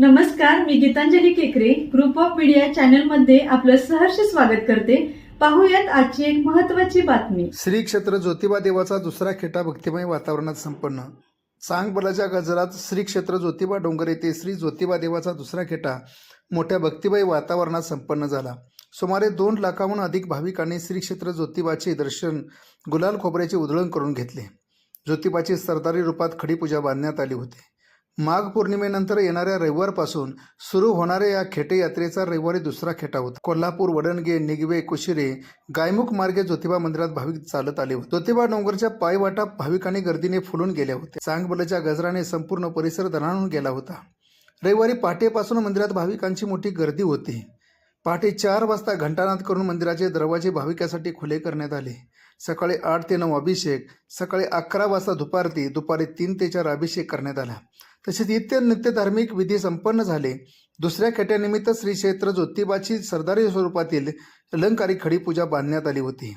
नमस्कार मी गीतांजली केकरे. Group of media चॅनलमध्ये आपलं सहर्ष स्वागत करते. पाहूयात आजची एक महत्वाची बातमी. श्री क्षेत्र ज्योतिबा देवाचा दुसरा खेटा भक्तिमय वातावरणात संपन्न. सांगबलाच्या गजरात श्री क्षेत्र ज्योतिबा डोंगर येथे श्री ज्योतिबा देवाचा दुसरा खेटा मोठ्या भक्तिमय वातावरणात संपन्न झाला. सुमारे दोन लाखाहून अधिक भाविकांनी श्री क्षेत्र ज्योतिबाचे दर्शन गुलाल खोबऱ्याचे उधळण करून घेतले. ज्योतिबाची सरदारी रूपात खडीपूजा बांधण्यात आली होती. माघ पौर्णिमेनंतर येणाऱ्या रविवारपासून सुरू होणाऱ्या या खेटे यात्रेचा रविवारी दुसरा खेटा होता. कोल्हापूर वडणगे निगवे कुशिरे गायमुख मार्गे ज्योतिबा मंदिरात भाविक चालत आले होते. ज्योतिबा डोंगरच्या पायवाटा भाविकांनी गर्दीने फुलून गेल्या होत्या. चांगबलाच्या गजराने संपूर्ण परिसर दणाणून गेला होता. रविवारी पहाटेपासून मंदिरात भाविकांची मोठी गर्दी होती. पहाटे चार वाजता घंटानाद करून मंदिराचे दरवाजे भाविकासाठी खुले करण्यात आले. सकाळी आठ ते नऊ अभिषेक सकाळी अकरा वाजता दुपारती दुपारी तीन ते चार अभिषेक करण्यात आला. तसेच इतर नित्य धार्मिक विधी संपन्न झाले. दुसऱ्या खेट्यानिमित्त श्री क्षेत्र ज्योतिबाची सरदारी स्वरूपातील अलंकारी खडी पूजा बांधण्यात आली होती.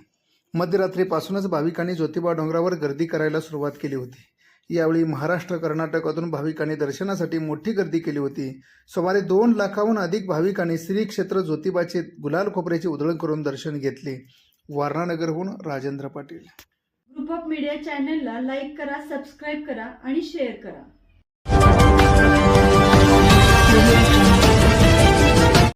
मध्यरात्रीपासूनच भाविकांनी ज्योतिबा डोंगरावर गर्दी करायला सुरुवात केली होती. यावेळी महाराष्ट्र कर्नाटकातून भाविकांनी दर्शनासाठी मोठी गर्दी केली होती. सुमारे दोन लाखाहून अधिक भाविकांनी श्री क्षेत्र ज्योतिबाचे गुलाल खोबऱ्याचे उधळण करून दर्शन घेतले. वारणानगरहून Rajendra Patil. Group of media चॅनलला लाईक करा सबस्क्राईब करा आणि शेअर करा.